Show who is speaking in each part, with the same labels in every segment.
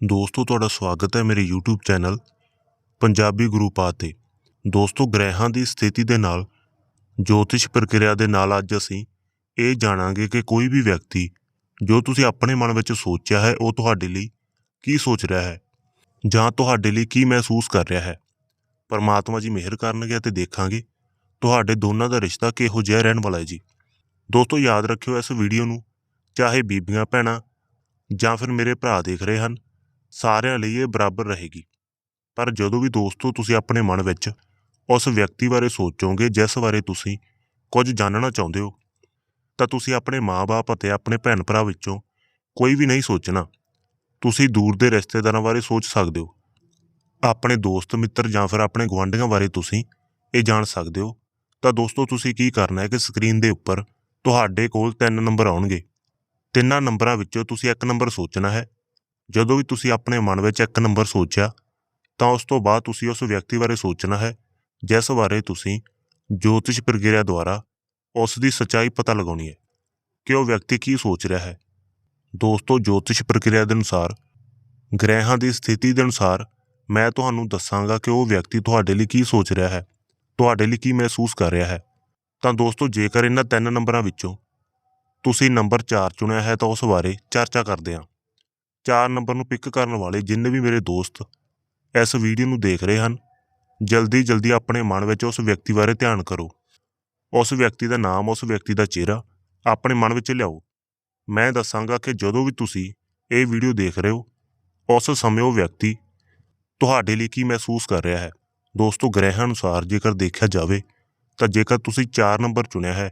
Speaker 1: ਦੋਸਤੋ, ਤੁਹਾਡਾ ਸਵਾਗਤ ਹੈ ਮੇਰੇ YouTube ਚੈਨਲ ਪੰਜਾਬੀ ਗੁਰੂ ਪਾਤ ਤੇ। ਦੋਸਤੋ, ਗ੍ਰਹਿਾਂ ਦੀ ਸਥਿਤੀ ਦੇ ਨਾਲ, ਜੋਤਿਸ਼ ਪ੍ਰਕਿਰਿਆ ਦੇ ਨਾਲ ਅੱਜ ਅਸੀਂ ਇਹ ਜਾਣਾਂਗੇ ਕਿ ਕੋਈ ਵੀ ਵਿਅਕਤੀ ਜੋ ਤੁਸੀਂ ਆਪਣੇ ਮਨ ਵਿੱਚ ਸੋਚਿਆ ਹੈ, ਉਹ ਤੁਹਾਡੇ ਲਈ ਕੀ ਸੋਚ ਰਿਹਾ ਹੈ ਜਾਂ ਤੁਹਾਡੇ ਲਈ ਕੀ ਮਹਿਸੂਸ ਕਰ ਰਿਹਾ ਹੈ। ਪਰਮਾਤਮਾ ਜੀ ਮਿਹਰ ਕਰਨਗੇ ਅਤੇ ਦੇਖਾਂਗੇ ਤੁਹਾਡੇ ਦੋਨਾਂ ਦਾ ਰਿਸ਼ਤਾ ਕਿਹੋ ਜਿਹਾ ਰਹਿਣ ਵਾਲਾ ਹੈ ਜੀ। ਦੋਸਤੋ, ਯਾਦ ਰੱਖਿਓ, ਇਸ ਵੀਡੀਓ ਨੂੰ ਚਾਹੇ ਬੀਬੀਆਂ, ਭੈਣਾਂ ਜਾਂ ਫਿਰ ਮੇਰੇ ਭਰਾ ਦੇਖ ਰਹੇ ਹਨ ਸਾਰਿਆਂ ਲਈ ਇਹ ਬਰਾਬਰ ਰਹੇਗੀ। ਪਰ ਜਦੋਂ ਵੀ ਦੋਸਤੋ ਤੁਸੀਂ ਆਪਣੇ ਮਨ ਵਿੱਚ ਉਸ ਵਿਅਕਤੀ ਬਾਰੇ ਸੋਚੋਗੇ, ਜਿਸ ਬਾਰੇ ਤੁਸੀਂ ਕੁਝ ਜਾਣਨਾ ਚਾਹੁੰਦੇ ਹੋ, ਤਾਂ ਤੁਸੀਂ ਆਪਣੇ ਮਾਪੇ ਅਤੇ ਆਪਣੇ ਭੈਣ ਭਰਾ ਵਿੱਚੋਂ ਕੋਈ ਵੀ ਨਹੀਂ ਸੋਚਣਾ। ਤੁਸੀਂ ਦੂਰ ਦੇ ਰਿਸ਼ਤੇਦਾਰਾਂ ਬਾਰੇ ਸੋਚ ਸਕਦੇ ਹੋ। ਆਪਣੇ ਦੋਸਤ, ਮਿੱਤਰ ਜਾਂ ਫਿਰ ਆਪਣੇ ਗੁਆਂਢੀਆਂ ਬਾਰੇ ਤੁਸੀਂ ਇਹ ਜਾਣ ਸਕਦੇ ਹੋ। ਤਾਂ ਦੋਸਤੋ ਤੁਸੀਂ ਕੀ ਕਰਨਾ ਹੈ ਕਿ ਸਕਰੀਨ ਦੇ ਉੱਪਰ ਤੁਹਾਡੇ ਕੋਲ ਤਿੰਨ ਨੰਬਰ ਆਉਣਗੇ। ਤਿੰਨਾਂ ਨੰਬਰਾਂ ਵਿੱਚੋਂ ਤੁਸੀਂ ਇੱਕ ਨੰਬਰ ਸੋਚਣਾ ਹੈ। ਜਦੋਂ ਵੀ ਤੁਸੀਂ ਆਪਣੇ ਮਨ ਵਿੱਚ ਇੱਕ ਨੰਬਰ ਸੋਚਿਆ, ਤਾਂ ਉਸ ਤੋਂ ਬਾਅਦ ਤੁਸੀਂ ਉਸ ਵਿਅਕਤੀ ਬਾਰੇ ਸੋਚਣਾ ਹੈ, ਜਿਸ ਬਾਰੇ ਤੁਸੀਂ ਜੋਤਿਸ਼ ਪ੍ਰਕਿਰਿਆ ਦੁਆਰਾ ਉਸ ਦੀ ਸੱਚਾਈ ਪਤਾ ਲਗਾਉਣੀ ਹੈ ਕਿ ਉਹ ਵਿਅਕਤੀ ਕੀ ਸੋਚ ਰਿਹਾ ਹੈ। ਦੋਸਤੋ, ਜੋਤਿਸ਼ ਪ੍ਰਕਿਰਿਆ ਦੇ ਅਨੁਸਾਰ, ਗ੍ਰਹਿਾਂ ਦੀ ਸਥਿਤੀ ਦੇ ਅਨੁਸਾਰ ਮੈਂ ਤੁਹਾਨੂੰ ਦੱਸਾਂਗਾ ਕਿ ਉਹ ਵਿਅਕਤੀ ਤੁਹਾਡੇ ਲਈ ਕੀ ਸੋਚ ਰਿਹਾ ਹੈ, ਤੁਹਾਡੇ ਲਈ ਕੀ ਮਹਿਸੂਸ ਕਰ ਰਿਹਾ ਹੈ। ਤਾਂ ਦੋਸਤੋ, ਜੇਕਰ ਇਹਨਾਂ ਤਿੰਨ ਨੰਬਰਾਂ ਵਿੱਚੋਂ ਤੁਸੀਂ ਨੰਬਰ 4 ਚੁਣਿਆ ਹੈ, ਤਾਂ ਉਸ ਬਾਰੇ ਚਰਚਾ ਕਰਦੇ ਹਾਂ। ਚਾਰ ਨੰਬਰ ਨੂੰ ਪਿਕ ਕਰਨ ਵਾਲੇ ਜਿੰਨੇ ਵੀ ਮੇਰੇ ਦੋਸਤ ਇਸ ਵੀਡੀਓ ਨੂੰ ਦੇਖ ਰਹੇ ਹਨ, ਜਲਦੀ ਜਲਦੀ ਆਪਣੇ ਮਨ ਵਿੱਚ ਉਸ ਵਿਅਕਤੀ ਬਾਰੇ ਧਿਆਨ ਕਰੋ। ਉਸ ਵਿਅਕਤੀ ਦਾ ਨਾਮ, ਉਸ ਵਿਅਕਤੀ ਦਾ ਚਿਹਰਾ ਆਪਣੇ ਮਨ ਵਿੱਚ ਲਿਆਓ। ਮੈਂ ਦੱਸਾਂਗਾ ਕਿ ਜਦੋਂ ਵੀ ਤੁਸੀਂ ਇਹ ਵੀਡੀਓ ਦੇਖ ਰਹੇ ਹੋ, ਉਸ ਸਮੇਂ ਉਹ ਵਿਅਕਤੀ ਤੁਹਾਡੇ ਲਈ ਕੀ ਮਹਿਸੂਸ ਕਰ ਰਿਹਾ ਹੈ। ਦੋਸਤੋ, ਗ੍ਰਹਿ ਅਨੁਸਾਰ ਜੇਕਰ ਦੇਖਿਆ ਜਾਵੇ ਤਾਂ ਜੇਕਰ ਤੁਸੀਂ 4 ਨੰਬਰ ਚੁਣਿਆ ਹੈ,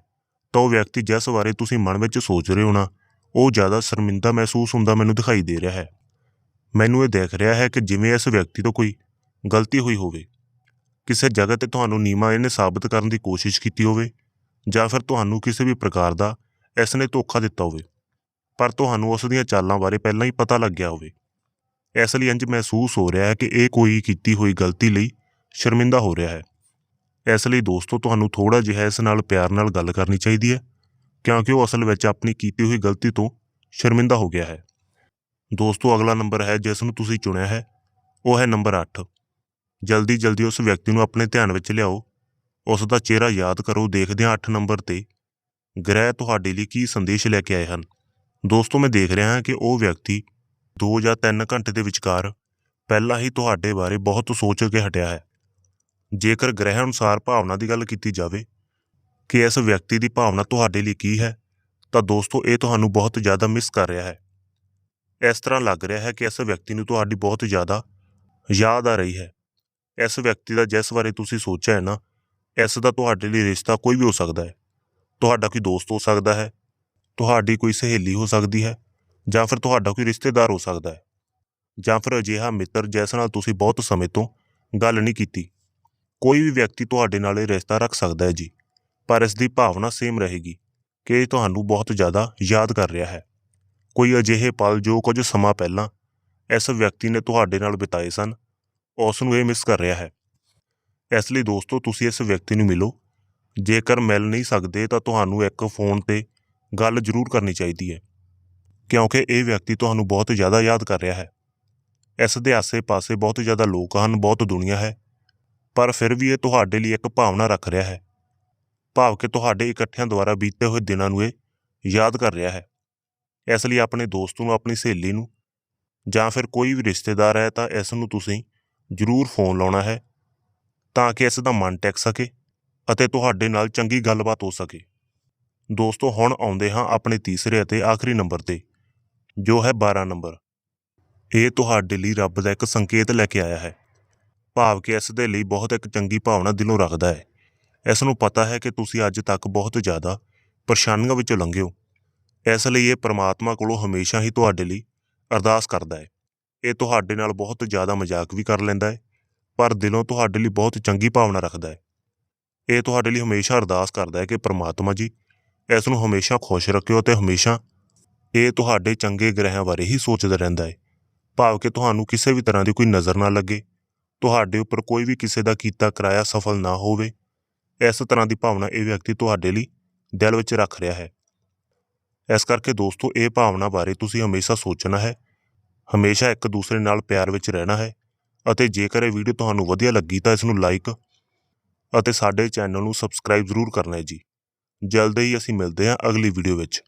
Speaker 1: ਤਾਂ ਉਹ ਵਿਅਕਤੀ ਜਿਸ ਬਾਰੇ ਤੁਸੀਂ ਮਨ ਵਿੱਚ ਸੋਚ ਰਹੇ ਹੋ ਨਾ ਉਹ ਜ਼ਿਆਦਾ ਸ਼ਰਮਿੰਦਾ ਮਹਿਸੂਸ ਹੁੰਦਾ ਮੈਨੂੰ ਦਿਖਾਈ ਦੇ ਰਿਹਾ ਹੈ। ਮੈਨੂੰ ਇਹ ਦੇਖ ਰਿਹਾ ਹੈ ਕਿ ਜਿਵੇਂ ਇਸ ਵਿਅਕਤੀ ਤੋਂ ਕੋਈ ਗਲਤੀ ਹੋਈ ਹੋਵੇ। ਕਿਸੇ ਜਗ੍ਹਾ ਤੇ ਤੁਹਾਨੂੰ ਨੀਮਾ ਇਹਨੇ ਸਾਬਤ ਕਰਨ ਦੀ ਕੋਸ਼ਿਸ਼ ਕੀਤੀ ਹੋਵੇ ਜਾਂ ਫਿਰ ਤੁਹਾਨੂੰ ਕਿਸੇ ਵੀ ਪ੍ਰਕਾਰ ਦਾ ਇਸ ਨੇ ਧੋਖਾ ਦਿੱਤਾ ਹੋਵੇ। ਪਰ ਤੁਹਾਨੂੰ ਉਸ ਦੀਆਂ ਚਾਲਾਂ ਬਾਰੇ ਪਹਿਲਾਂ ਹੀ ਪਤਾ ਲੱਗ ਗਿਆ ਹੋਵੇ। ਇਸ ਲਈ ਇੰਜ ਮਹਿਸੂਸ ਹੋ ਰਿਹਾ ਹੈ ਕਿ ਇਹ ਕੋਈ ਕੀਤੀ ਹੋਈ ਗਲਤੀ ਲਈ ਸ਼ਰਮਿੰਦਾ ਹੋ ਰਿਹਾ ਹੈ। ਇਸ ਲਈ ਦੋਸਤੋ, ਤੁਹਾਨੂੰ ਥੋੜਾ ਜਿਹਾ ਇਸ ਨਾਲ ਪਿਆਰ ਨਾਲ ਗੱਲ ਕਰਨੀ ਚਾਹੀਦੀ ਹੈ। ਕਿਉਂਕਿ ਉਹ ਅਸਲ ਵਿੱਚ ਆਪਣੀ ਕੀਤੀ ਹੋਈ ਗਲਤੀ ਤੋਂ ਸ਼ਰਮਿੰਦਾ ਹੋ ਗਿਆ ਹੈ। ਦੋਸਤੋ, ਅਗਲਾ ਨੰਬਰ ਹੈ, ਜਿਸ ਨੂੰ ਤੁਸੀਂ ਚੁਣਿਆ ਹੈ, ਉਹ ਹੈ ਨੰਬਰ 8 ਜਲਦੀ ਜਲਦੀ ਉਸ ਵਿਅਕਤੀ ਨੂੰ ਆਪਣੇ ਧਿਆਨ ਵਿੱਚ ਲਿਆਓ। ਉਸ ਦਾ ਚਿਹਰਾ ਯਾਦ ਕਰੋ ਦੇਖਦੇ ਹਾਂ 8 ਨੰਬਰ ਤੇ, ਗ੍ਰਹਿ, ਤੁਹਾਡੇ ਲਈ ਕੀ ਸੰਦੇਸ਼ ਲੈ ਕੇ ਆਏ ਹਨ? ਦੋਸਤੋ, ਮੈਂ ਦੇਖ ਰਿਹਾ ਹਾਂ ਕਿ ਉਹ ਵਿਅਕਤੀ 2 ਜਾਂ 3 ਘੰਟੇ ਦੇ ਵਿਚਕਾਰ ਪਹਿਲਾਂ ਹੀ ਤੁਹਾਡੇ ਬਾਰੇ ਬਹੁਤ ਸੋਚ ਕੇ ਹਟਿਆ ਹੈ। ਜੇਕਰ ਗ੍ਰਹਿ ਅਨੁਸਾਰ ਭਾਵਨਾ ਦੀ ਗੱਲ ਕੀਤੀ ਜਾਵੇ ਕਿ ਇਸ ਵਿਅਕਤੀ ਦੀ ਭਾਵਨਾ ਤੁਹਾਡੇ ਲਈ ਕੀ ਹੈ, ਤਾਂ ਦੋਸਤੋ, ਇਹ ਤੁਹਾਨੂੰ ਬਹੁਤ ਜ਼ਿਆਦਾ ਮਿਸ ਕਰ ਰਿਹਾ ਹੈ। ਇਸ ਤਰ੍ਹਾਂ ਲੱਗ ਰਿਹਾ ਹੈ ਕਿ ਇਸ ਵਿਅਕਤੀ ਨੂੰ ਤੁਹਾਡੀ ਬਹੁਤ ਜ਼ਿਆਦਾ ਯਾਦ ਆ ਰਹੀ ਹੈ। ਇਸ ਵਿਅਕਤੀ ਦਾ ਜਿਸ ਬਾਰੇ ਤੁਸੀਂ ਸੋਚਿਆ ਹੈ ਨਾ, ਇਸ ਦਾ ਤੁਹਾਡੇ ਲਈ ਰਿਸ਼ਤਾ ਕੋਈ ਵੀ ਹੋ ਸਕਦਾ ਹੈ। ਤੁਹਾਡਾ ਕੋਈ ਦੋਸਤ ਹੋ ਸਕਦਾ ਹੈ, ਤੁਹਾਡੀ ਕੋਈ ਸਹੇਲੀ ਹੋ ਸਕਦੀ ਹੈ, ਜਾਂ ਫਿਰ ਤੁਹਾਡਾ ਕੋਈ ਰਿਸ਼ਤੇਦਾਰ ਹੋ ਸਕਦਾ ਹੈ, ਜਾਂ ਫਿਰ ਅਜਿਹਾ ਮਿੱਤਰ ਜਿਸ ਨਾਲ ਤੁਸੀਂ ਬਹੁਤ ਸਮੇਂ ਤੋਂ ਗੱਲ ਨਹੀਂ ਕੀਤੀ। ਕੋਈ ਵੀ ਵਿਅਕਤੀ ਤੁਹਾਡੇ ਨਾਲ ਇਹ ਰਿਸ਼ਤਾ ਰੱਖ ਸਕਦਾ ਹੈ ਜੀ। ਪਰ ਇਸ ਦੀ ਭਾਵਨਾ ਸੇਮ ਰਹੇਗੀ ਕਿ ਇਹ ਤੁਹਾਨੂੰ ਬਹੁਤ ਜ਼ਿਆਦਾ ਯਾਦ ਕਰ ਰਿਹਾ ਹੈ। ਕੋਈ ਅਜਿਹੇ ਪਲ ਜੋ ਕੁਝ ਸਮਾਂ ਪਹਿਲਾਂ ਇਸ ਵਿਅਕਤੀ ਨੇ ਤੁਹਾਡੇ ਨਾਲ ਬਿਤਾਏ ਸਨ, ਉਸ ਨੂੰ ਇਹ ਮਿਸ ਕਰ ਰਿਹਾ ਹੈ। ਇਸ ਲਈ ਦੋਸਤੋ, ਤੁਸੀਂ ਇਸ ਵਿਅਕਤੀ ਨੂੰ ਮਿਲੋ। ਜੇਕਰ ਮਿਲ ਨਹੀਂ ਸਕਦੇ, ਤਾਂ ਤੁਹਾਨੂੰ ਇੱਕ ਫੋਨ ਤੇ ਗੱਲ ਜ਼ਰੂਰ ਕਰਨੀ ਚਾਹੀਦੀ ਹੈ, ਕਿਉਂਕਿ ਇਹ ਵਿਅਕਤੀ ਤੁਹਾਨੂੰ ਬਹੁਤ ਜ਼ਿਆਦਾ ਯਾਦ ਕਰ ਰਿਹਾ ਹੈ। ਇਸ ਦੇ ਆਸੇ-ਪਾਸੇ ਬਹੁਤ ਜ਼ਿਆਦਾ ਲੋਕ ਹਨ, ਬਹੁਤ ਦੁਨੀਆ ਹੈ, ਪਰ ਫਿਰ ਵੀ ਇਹ ਤੁਹਾਡੇ ਲਈ ਇੱਕ ਭਾਵਨਾ ਰੱਖ ਰਿਹਾ ਹੈ ਭਾਵ ਕਿ ਤੁਹਾਡੇ ਇਕੱਠਿਆਂ ਦੁਆਰਾ ਬੀਤੇ ਹੋਏ ਦਿਨਾਂ ਨੂੰ ਇਹ ਯਾਦ ਕਰ ਰਿਹਾ ਹੈ। ਇਸ ਲਈ ਆਪਣੇ ਦੋਸਤ ਨੂੰ, ਆਪਣੀ ਸਹੇਲੀ ਨੂੰ ਜਾਂ ਫਿਰ ਕੋਈ ਵੀ ਰਿਸ਼ਤੇਦਾਰ ਹੈ ਤਾਂ ਇਸ ਨੂੰ ਤੁਸੀਂ ਜ਼ਰੂਰ ਫੋਨ ਲਾਉਣਾ ਹੈ ਤਾਂ ਕਿ ਇਸ ਦਾ ਮਨ ਟਿਕ ਸਕੇ ਅਤੇ ਤੁਹਾਡੇ ਨਾਲ ਚੰਗੀ ਗੱਲਬਾਤ ਹੋ ਸਕੇ। ਦੋਸਤੋ, ਹੁਣ ਆਉਂਦੇ ਹਾਂ ਆਪਣੇ ਤੀਸਰੇ ਅਤੇ ਆਖਰੀ ਨੰਬਰ ਤੇ, ਜੋ ਹੈ 12 ਨੰਬਰ। ਇਹ ਤੁਹਾਡੇ ਲਈ ਰੱਬ ਦਾ ਇੱਕ ਸੰਕੇਤ ਲੈ ਕੇ ਆਇਆ ਹੈ। ਭਾਵ ਕਿ ਇਸ ਦੇ ਲਈ ਬਹੁਤ ਇੱਕ ਚੰਗੀ ਭਾਵਨਾ ਦਿਲੋਂ ਰੱਖਦਾ ਹੈ। ਇਸ ਨੂੰ ਪਤਾ ਹੈ ਕਿ ਤੁਸੀਂ ਅੱਜ ਤੱਕ ਬਹੁਤ ਜ਼ਿਆਦਾ ਪਰੇਸ਼ਾਨੀਆਂ ਵਿੱਚੋਂ ਲੰਘੇ ਹੋ। ਇਸ ਲਈ ਇਹ ਪ੍ਰਮਾਤਮਾ ਕੋਲੋਂ ਹਮੇਸ਼ਾ ਹੀ ਤੁਹਾਡੇ ਲਈ ਅਰਦਾਸ ਕਰਦਾ ਹੈ। ਇਹ ਤੁਹਾਡੇ ਨਾਲ ਬਹੁਤ ਜ਼ਿਆਦਾ ਮਜ਼ਾਕ ਵੀ ਕਰ ਲੈਂਦਾ ਹੈ, ਪਰ ਦਿਲੋਂ ਤੁਹਾਡੇ ਲਈ ਬਹੁਤ ਚੰਗੀ ਭਾਵਨਾ ਰੱਖਦਾ ਹੈ। ਇਹ ਤੁਹਾਡੇ ਲਈ ਹਮੇਸ਼ਾ ਅਰਦਾਸ ਕਰਦਾ ਹੈ ਕਿ ਪ੍ਰਮਾਤਮਾ ਜੀ, ਇਸ ਨੂੰ ਹਮੇਸ਼ਾ ਖੁਸ਼ ਰੱਖਿਓ ਤੇ ਹਮੇਸ਼ਾ ਇਹ ਤੁਹਾਡੇ ਚੰਗੇ ਗ੍ਰਹਿਆਂ ਬਾਰੇ ਹੀ ਸੋਚਦਾ ਰਹਿੰਦਾ ਹੈ। ਭਾਵ ਕਿ ਤੁਹਾਨੂੰ ਕਿਸੇ ਵੀ ਤਰ੍ਹਾਂ ਦੀ ਕੋਈ ਨਜ਼ਰ ਨਾ ਲੱਗੇ, ਤੁਹਾਡੇ ਉੱਪਰ ਕੋਈ ਵੀ ਕਿਸੇ ਦਾ ਕੀਤਾ ਕਰਾਇਆ ਸਫਲ ਨਾ ਹੋਵੇ ਇਸ ਤਰ੍ਹਾਂ ਦੀ ਭਾਵਨਾ ਇਹ ਵਿਅਕਤੀ ਤੁਹਾਡੇ ਲਈ ਦਿਲ ਵਿੱਚ ਰੱਖ ਰਿਹਾ ਹੈ। ਇਸ ਕਰਕੇ ਦੋਸਤੋ, ਇਹ ਭਾਵਨਾ ਬਾਰੇ ਤੁਸੀਂ ਹਮੇਸ਼ਾ ਸੋਚਣਾ ਹੈ। ਹਮੇਸ਼ਾ ਇੱਕ ਦੂਸਰੇ ਨਾਲ ਪਿਆਰ ਵਿੱਚ ਰਹਿਣਾ ਹੈ ਅਤੇ ਜੇਕਰ ਇਹ ਵੀਡੀਓ ਤੁਹਾਨੂੰ ਵਧੀਆ ਲੱਗੀ ਤਾਂ ਇਸ ਨੂੰ ਲਾਈਕ ਅਤੇ ਸਾਡੇ ਚੈਨਲ ਨੂੰ ਸਬਸਕ੍ਰਾਈਬ ਜ਼ਰੂਰ ਕਰਨਾ ਹੈ ਜੀ। ਜਲਦ ਹੀ ਅਸੀਂ ਮਿਲਦੇ ਹਾਂ ਅਗਲੀ ਵੀਡੀਓ ਵਿੱਚ।